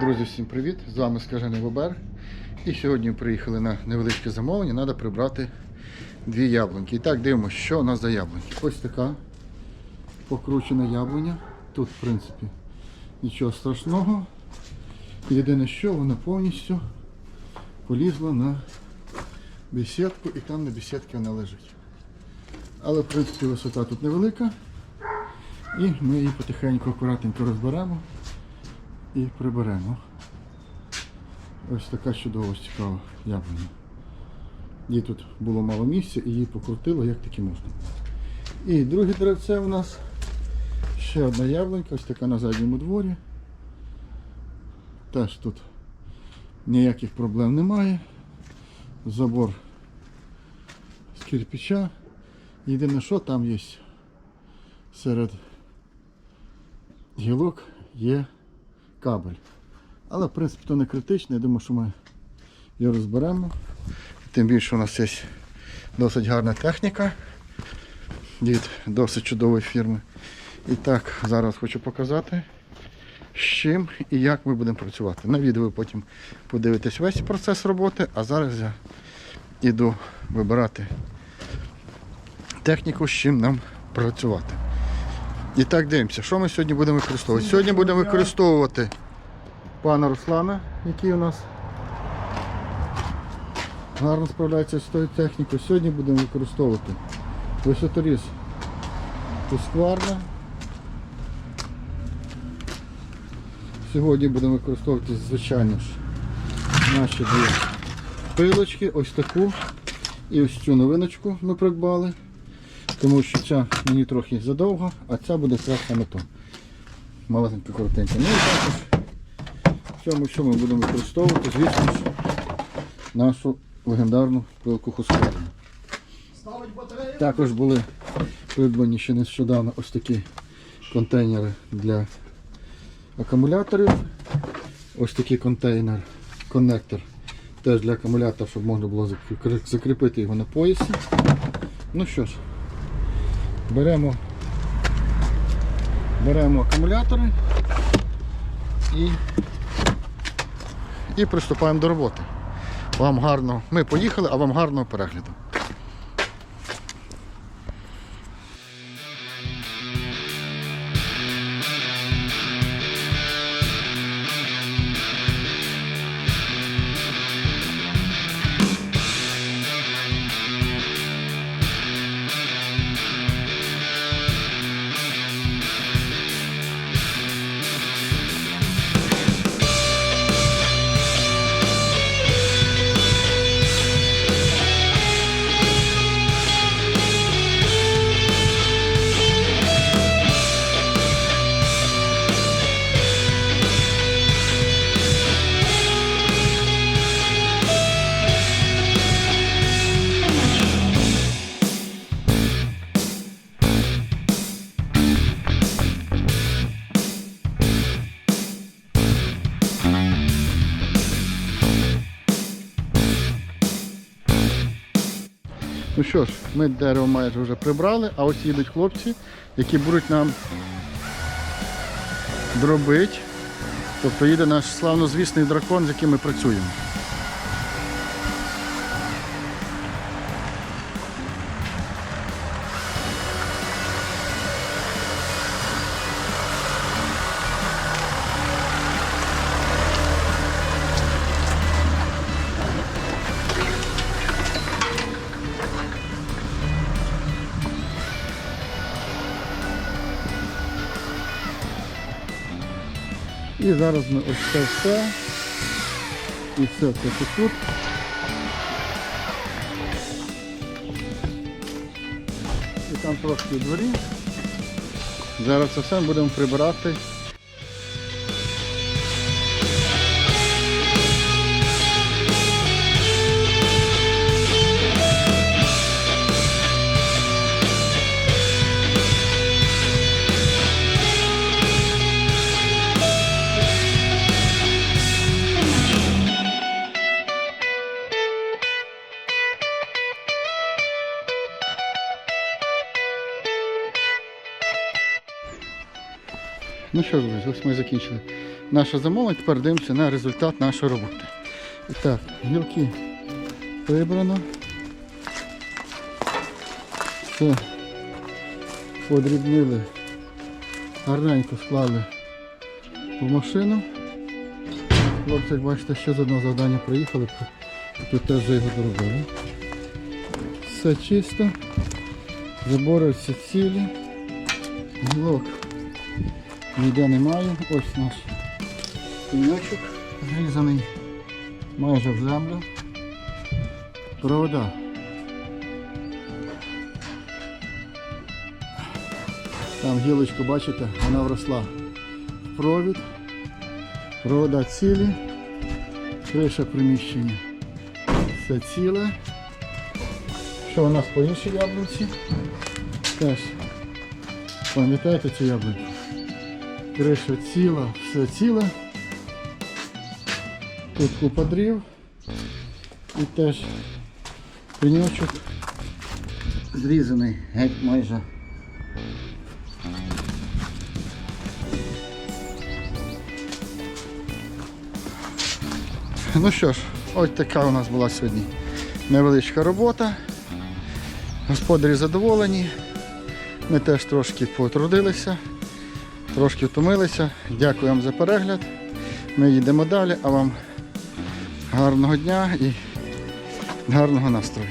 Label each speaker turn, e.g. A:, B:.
A: Друзі, всім привіт! З вами Скажений Бобер. І сьогодні приїхали на невеличке замовлення. Треба прибрати дві яблуньки. І так дивимося, що у нас за яблуньки. Ось така покручена яблуня. Тут, в принципі, нічого страшного. Єдине, що вона повністю полізла на бесідку і там на бесідці вона лежить. Але, в принципі, висота тут невелика. І ми її потихеньку, акуратненько розберемо і приберемо. Ось така чудова, цікава яблуня. Їй тут було мало місця і її покрутило, як таки можна. І друге деревце у нас ще одна яблунька, ось така на задньому дворі. Теж тут ніяких проблем немає. Забор з кирпича. Єдине, що там є серед гілок є кабель. Але в принципі то не критично, я думаю, що ми його розберемо. Тим більше у нас є досить гарна техніка від досить чудової фірми. І так, зараз хочу показати, з чим і як ми будемо працювати. На відео ви потім подивитесь весь процес роботи, а зараз я йду вибирати техніку, з чим нам працювати. І так дивимося, що ми сьогодні будемо використовувати. Сьогодні будемо використовувати пана Руслана, який у нас гарно справляється з тою технікою. Сьогодні будемо використовувати висоторіз Husqvarna. Сьогодні будемо використовувати, звичайно ж, наші дві пилочки, ось таку і ось цю новиночку ми придбали. Тому що ця мені трохи задовго, а ця буде якраз саме то. Малесенька коротенька. Ну і також в цьому що ми будемо використовувати, звісно нашу легендарну пилку Husqvarna. Також були придбані ще нещодавно ось такі контейнери для акумуляторів. Ось такий контейнер, коннектор теж для акумулятора, щоб можна було закріпити його на поясі. Ну що ж, беремо, беремо акумулятори і, і приступаємо до роботи. Вам гарно, ми поїхали, а вам гарного перегляду. Ну що ж, ми дерево майже вже прибрали, а ось їдуть хлопці, які будуть нам дробити. Тобто їде наш славнозвісний дракон, з яким ми працюємо. І зараз ми ось це все. І все це тут. І там трошки дворі. Зараз це все будемо прибирати. Ну що друзі, ось ми закінчили наше замовлення. Тепер дивимося на результат нашої роботи. І так, гілки прибрано. Все подрібнили, гарненько склали в машину. Хлопці, як бачите, ще з одного завдання приїхали, тут теж вже його доробили. Все чисто, забори всі цілі, гілок ніде немає. Ось наш пеньочок зрізаний майже в землю. Провода. Там гілочку, бачите, вона вросла в провід. Провода цілі, криша приміщення. Все ціле. Що у нас по іншій яблунці? Теж. Пам'ятаєте цю яблуньку? Криша ціла, все ціле. Тут купа дрів. І теж пеньочок зрізаний геть майже. Ну що ж, ось така у нас була сьогодні невеличка робота. Господарі задоволені. Ми теж трошки потрудилися, трошки втомилися. Дякую вам за перегляд. Ми їдемо далі, а вам гарного дня і гарного настрою.